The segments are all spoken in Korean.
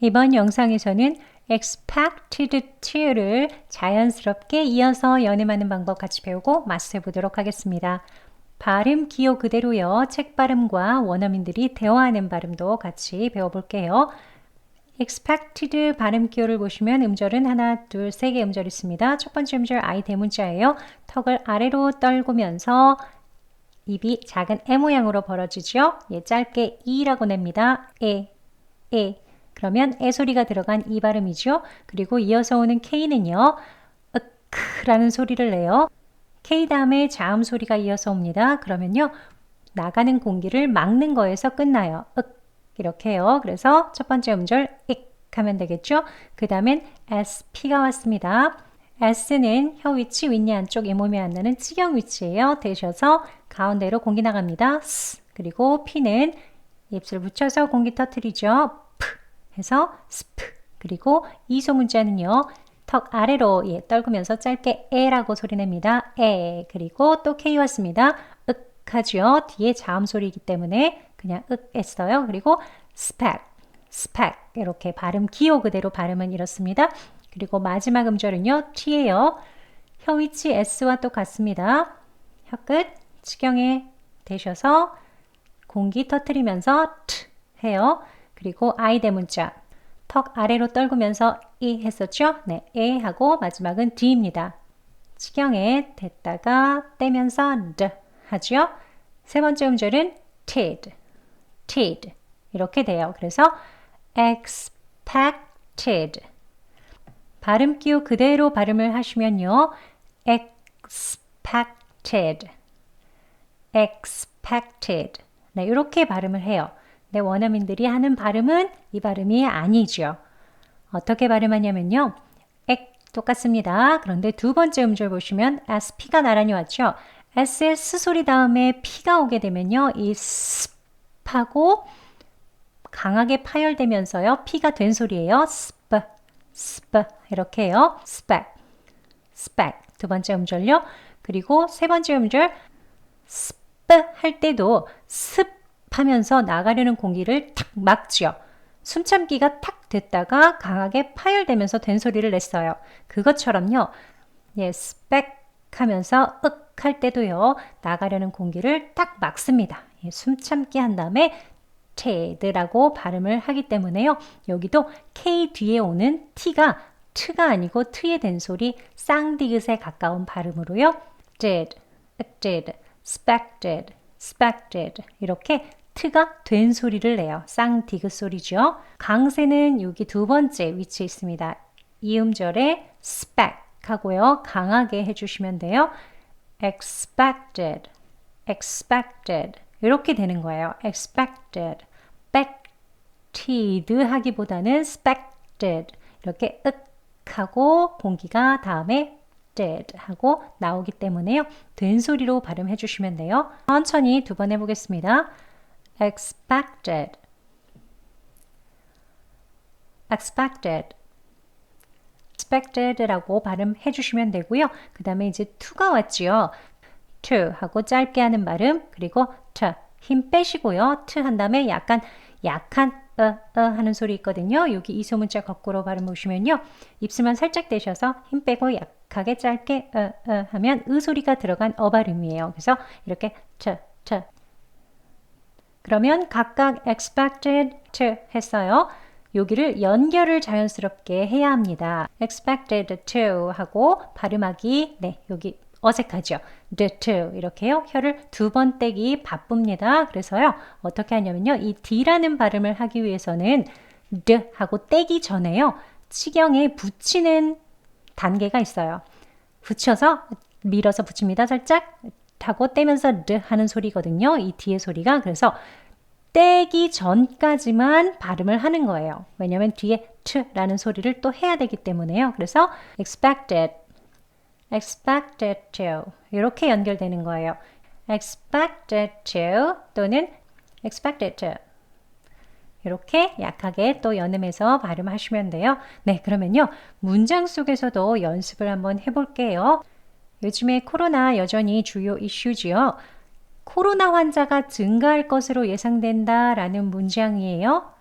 이번 영상에서는 expected to를 자연스럽게 이어서 연음하는 방법 같이 배우고 마스터해 보도록 하겠습니다. 발음 기호 그대로요. 책 발음과 원어민들이 대화하는 발음도 같이 배워볼게요. expected 발음 기호를 보시면 음절은 하나, 둘, 세 개 음절 있습니다. 첫 번째 음절 I 대문자예요. 턱을 아래로 떨구면서 입이 작은 에 모양으로 벌어지죠. 예, 짧게 이라고 냅니다. 에, 에. 그러면 에 소리가 들어간 이 발음이죠. 그리고 이어서 오는 K는요. 으크라는 소리를 내요. K 다음에 자음 소리가 이어서 옵니다. 그러면요. 나가는 공기를 막는 거에서 끝나요. 윽 이렇게요. 그래서 첫 번째 음절 익 하면 되겠죠. 그 다음엔 SP가 왔습니다. S는 혀 위치 윗니 안쪽 잇몸이 안 나는 치경 위치예요. 되셔서 가운데로 공기 나갑니다. 스. 그리고 P는 입술 붙여서 공기 터트리죠. 프 해서 스프. 그리고 이 소문자는요. 턱 아래로 예, 떨구면서 짧게 에라고 소리냅니다. 에. 그리고 또 K 왔습니다. 윽 하죠. 뒤에 자음 소리이기 때문에 그냥 윽 했어요. 그리고 스펙, 스펙 이렇게 발음 기호 그대로 발음은 이렇습니다. 그리고 마지막 음절은요. T예요. 혀 위치 S와 똑같습니다. 혀끝 치경에 대셔서 공기 터트리면서 T 해요. 그리고 I 대문자 턱 아래로 떨구면서 이 했었죠? 네, 에 하고 마지막은 D입니다. 치경에 댔다가 떼면서 D 하죠? 세 번째 음절은 tid, tid 이렇게 돼요. 그래서 expected 발음 기호 그대로 발음을 하시면요. expected, expected 네, 이렇게 발음을 해요. 네, 원어민들이 하는 발음은 이 발음이 아니죠. 어떻게 발음하냐면요. 액 똑같습니다. 그런데 두 번째 음절 보시면 SP가 나란히 왔죠. S의 S 소리 다음에 P가 오게 되면요. 이 스하고 강하게 파열되면서요. P가 된 소리예요. 스프, 스프 이렇게 해요. spec, spec 두 번째 음절요. 그리고 세 번째 음절 스프 할 때도 습 하면서 나가려는 공기를 탁 막죠. 숨참기가 탁 됐다가 강하게 파열되면서 된 소리를 냈어요. 그것처럼요. 예, 스펙 하면서 윽 할 때도요. 나가려는 공기를 딱 막습니다. 예, 숨참기 한 다음에 테드라고 발음을 하기 때문에요. 여기도 K 뒤에 오는 T가 트가 아니고 트의 된소리 쌍디귿에 가까운 발음으로요. did, did, expected 이렇게 트가 된 소리를 내요. 쌍디귿 소리죠. 강세는 여기 두 번째 위치에 있습니다. 이 음절에 spec 하고요. 강하게 해주시면 돼요. expected, expected 이렇게 되는 거예요. expected, expected 하기보다는 expected 이렇게 윽 하고 공기가 다음에 did 하고 나오기 때문에요. 된 소리로 발음해 주시면 돼요. 천천히 두 번 해보겠습니다. Expected, expected, expected라고 발음해 주시면 되고요. 그 다음에 이제 to가 왔지요. to 하고 짧게 하는 발음 그리고 to 힘 빼시고요. to 한 다음에 약간 약한 어, 어 하는 소리 있거든요. 여기 이 소문자 거꾸로 발음 보시면요. 입술만 살짝 대셔서 힘 빼고 약하게 짧게 어, 어 하면 으 소리가 들어간 어 발음이에요. 그래서 이렇게 to, to. 그러면 각각 expected to 했어요. 여기를 연결을 자연스럽게 해야 합니다. expected to 하고 발음하기 네 여기 어색하죠. the to 이렇게요. 혀를 두 번 떼기 바쁩니다. 그래서요. 어떻게 하냐면요. 이 d라는 발음을 하기 위해서는 the 하고 떼기 전에요. 치경에 붙이는 단계가 있어요. 붙여서 밀어서 붙입니다. 살짝 하고 떼면서 the 하는 소리거든요. 이 뒤에 소리가. 그래서 떼기 전까지만 발음을 하는 거예요. 왜냐면 뒤에 t라는 소리를 또 해야 되기 때문에요. 그래서 expected, expected to 이렇게 연결되는 거예요. expected to 또는 expected to 이렇게 약하게 또 연음해서 발음하시면 돼요. 네, 그러면요. 문장 속에서도 연습을 한번 해볼게요. 요즘에 코로나 여전히 주요 이슈지요. 코로나 환자가 증가할 것으로 예상된다 라는 문장이에요.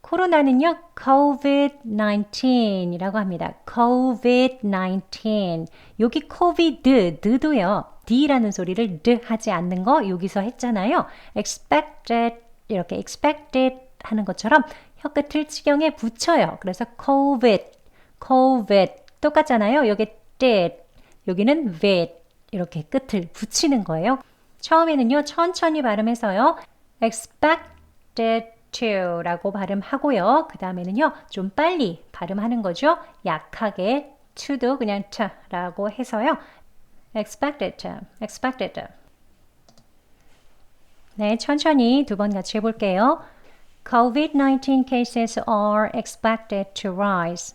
코로나는요, COVID-19이라고 합니다. COVID-19. 여기 COVID, 드도요. D라는 소리를 드 하지 않는 거 여기서 했잖아요. expected, 이렇게 expected 하는 것처럼 혀 끝을 치경에 붙여요. 그래서 COVID, COVID. 똑같잖아요. 여기 did, 여기는 vid. 이렇게 끝을 붙이는 거예요. 처음에는요, 천천히 발음해서요. expected to 라고 발음하고요. 그 다음에는요, 좀 빨리 발음하는 거죠. 약하게 to도 그냥 t 라고 해서요. expected to, expected to. 네, 천천히 두 번 같이 해볼게요. COVID-19 cases are expected to rise.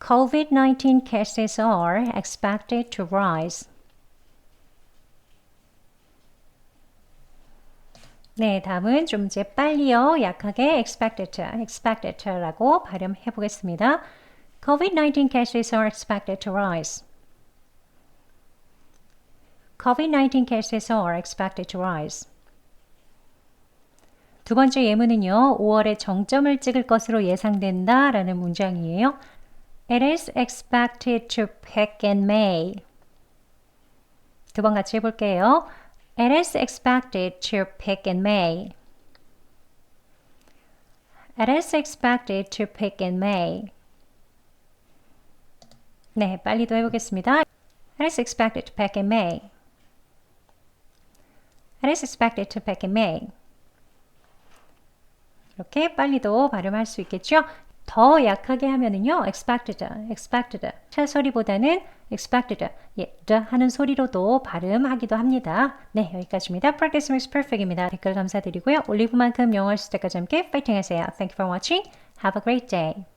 COVID-19 cases are expected to rise. 네, 다음은 좀 이제 빨리요, 약하게 expected, expected라고 발음해 보겠습니다. COVID-19 cases are expected to rise. COVID-19 cases are expected to rise. 두 번째 예문은요, 5월에 정점을 찍을 것으로 예상된다 라는 문장이에요. It is expected to peak in May. 두 번 같이 해볼게요. It is expected to peak in May. It is expected to peak in May. 네, 빨리 더 해보겠습니다. It is expected to peak in May. It is expected to peak in May. 이렇게 빨리도 발음할 수 있겠죠? 더 약하게 하면은요, expected, expected. 차 소리보다는 expected, 예, 하는 소리로도 발음하기도 합니다. 네, 여기까지입니다. Practice makes perfect입니다. 댓글 감사드리고요. 올리브만큼 영어 때까지 함께 파이팅 하세요. Thank you for watching. Have a great day.